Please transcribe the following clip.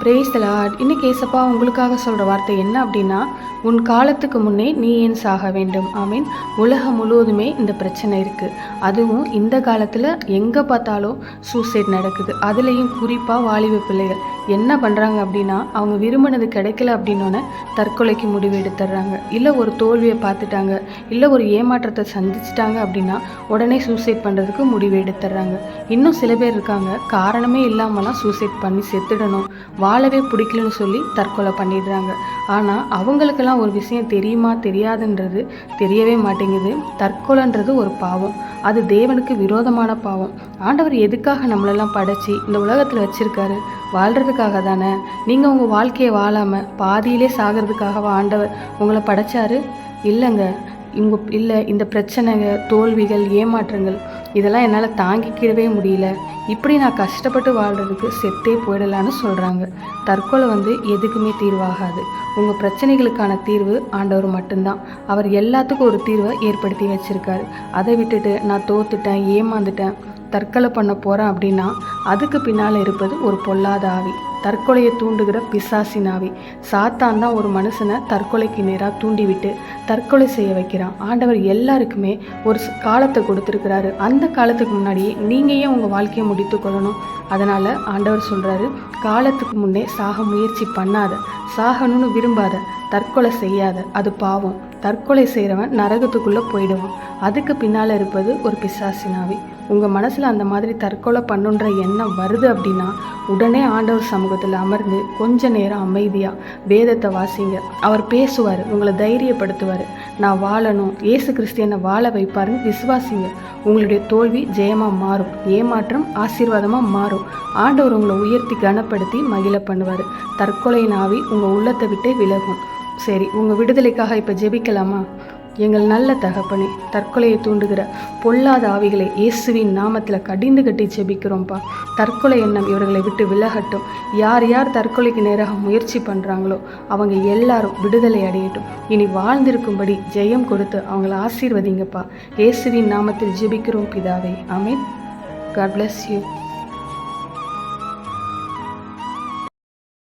Brace Lord இன்னைக்கு ஏசப்பா உங்களுக்காக சொல்கிற வார்த்தை என்ன அப்படின்னா உன் காலத்துக்கு முன்னே நீ ஏன் சாக வேண்டும்? ஆமீன். உலகம் முழுவதுமே இந்த பிரச்சனை இருக்குது அதுவும் இந்த காலத்தில் எங்கே பார்த்தாலும் சூசைட் நடக்குது. அதுலேயும் குறிப்பாக வாலிப பிள்ளைகள். என்ன பண்ணுறாங்க அப்படின்னா அவங்க விரும்பினது கிடைக்கல அப்படின்னோன்னே தற்கொலைக்கு முடிவு எடுத்துடுறாங்க. இல்லை ஒரு தோல்வியை பார்த்துட்டாங்க. இல்லை ஒரு ஏமாற்றத்தை சந்திச்சிட்டாங்க அப்படின்னா உடனே சூசைட் பண்ணுறதுக்கு முடிவு எடுத்துடுறாங்க. இன்னும் சில பேர் இருக்காங்க. காரணமே இல்லாமலாம் சூசைட் பண்ணி செத்துடணும். வாழவே பிடிக்கலன்னு சொல்லி தற்கொலை பண்ணிடுறாங்க. ஆனால் அவங்களுக்கெல்லாம் ஒரு விஷயம் தெரியுமா தெரியாதுன்றது தெரியவே மாட்டேங்குது. தற்கொலைன்றது ஒரு பாவம். அது தேவனுக்கு விரோதமான பாவம். ஆண்டவர் எதுக்காக நம்மளெல்லாம் படைச்சி இந்த உலகத்தில் வச்சுருக்காரு? வாழ்கிறதுக்காக தானே. நீங்கள் உங்கள் வாழ்க்கையை வாழாமல் பாதியிலே சாகிறதுக்காகவா ஆண்டவர் உங்களை படைச்சாரு? இல்லைங்க. இவங்க இல்லை இந்த பிரச்சனைங்க தோல்விகள் ஏமாற்றங்கள் இதெல்லாம் என்னால் தாங்கிக்கிடவே முடியல. இப்படி நான் கஷ்டப்பட்டு வாழ்கிறதுக்கு செத்தே போயிடலான்னு சொல்கிறாங்க தற்கொலை வந்து எதுக்குமே தீர்வாகாது. உங்கள் பிரச்சனைகளுக்கான தீர்வு ஆண்டவர் மட்டும்தான். அவர் எல்லாத்துக்கும் ஒரு தீர்வை ஏற்படுத்தி வச்சுருக்காரு. அதை விட்டுட்டு நான் தோத்துட்டேன் ஏமாந்துட்டேன் தற்கொலை பண்ண போகிறேன் அப்படின்னா அதுக்கு பின்னால் இருப்பது ஒரு பொல்லாத ஆவி. தற்கொலையை தூண்டுகிற பிசாசி நாவி. சாத்தான் தான் ஒரு மனுஷனை தற்கொலைக்கு நேராக தூண்டிவிட்டு தற்கொலை செய்ய வைக்கிறான். ஆண்டவர் எல்லாருக்குமே ஒரு ஸ்- காலத்தை கொடுத்துருக்கிறாரு. அந்த காலத்துக்கு முன்னாடியே நீங்கள் ஏன் உங்கள் வாழ்க்கையை முடித்து கொள்ளணும்? அதனால் ஆண்டவர் சொல்கிறாரு காலத்துக்கு முன்னே சாக முயற்சி பண்ணாத. சாகணும்னு விரும்பாத. தற்கொலை செய்யாத. அது பாவம். தற்கொலை செய்கிறவன் நரகத்துக்குள்ளே போயிடுவான். அதுக்கு பின்னால் இருப்பது ஒரு பிசாசினாவி உங்கள் மனசில் அந்த மாதிரி தற்கொலை பண்ணுன்ற எண்ணம் வருது அப்படின்னா உடனே ஆண்டவர் சமூகத்தில் அமர்ந்து கொஞ்ச நேரம் அமைதியாக வேதத்தை வாசிங்க. அவர் பேசுவார் உங்களை தைரியப்படுத்துவார். நான் வாழணும் இயேசு கிறிஸ்தியனை வாழ வைப்பாருன்னு விசுவாசிங்க. உங்களுடைய தோல்வி ஜெயமாக மாறும் ஏமாற்றம் ஆசீர்வாதமாக மாறும். ஆண்டவர் உங்களை உயர்த்தி கனப்படுத்தி மகிழ பண்ணுவார். தற்கொலையின் ஆவி உங்கள் உள்ளத்தை விட்டே விலகும். சரி உங்கள் விடுதலைக்காக இப்போ ஜெபிக்கலாமா? எங்கள் நல்ல தகப்பனே தற்கொலையை தூண்டுகிற பொல்லாத ஆவிகளை இயேசுவின் நாமத்தில் கடிந்து கட்டி ஜெபிக்கிறோம்ப்பா தற்கொலை எண்ணம் இவர்களை விட்டு விலகட்டும். யார் யார் தற்கொலைக்கு நேராக முயற்சி பண்ணுறாங்களோ அவங்க எல்லாரும் விடுதலை அடையட்டும். இனி வாழ்ந்திருக்கும்படி ஜெயம் கொடுத்து அவங்கள ஆசீர்வதிங்கப்பா. இயேசுவின் நாமத்தில் ஜெபிக்கிறோம் பிதாவே. Ameen God bless you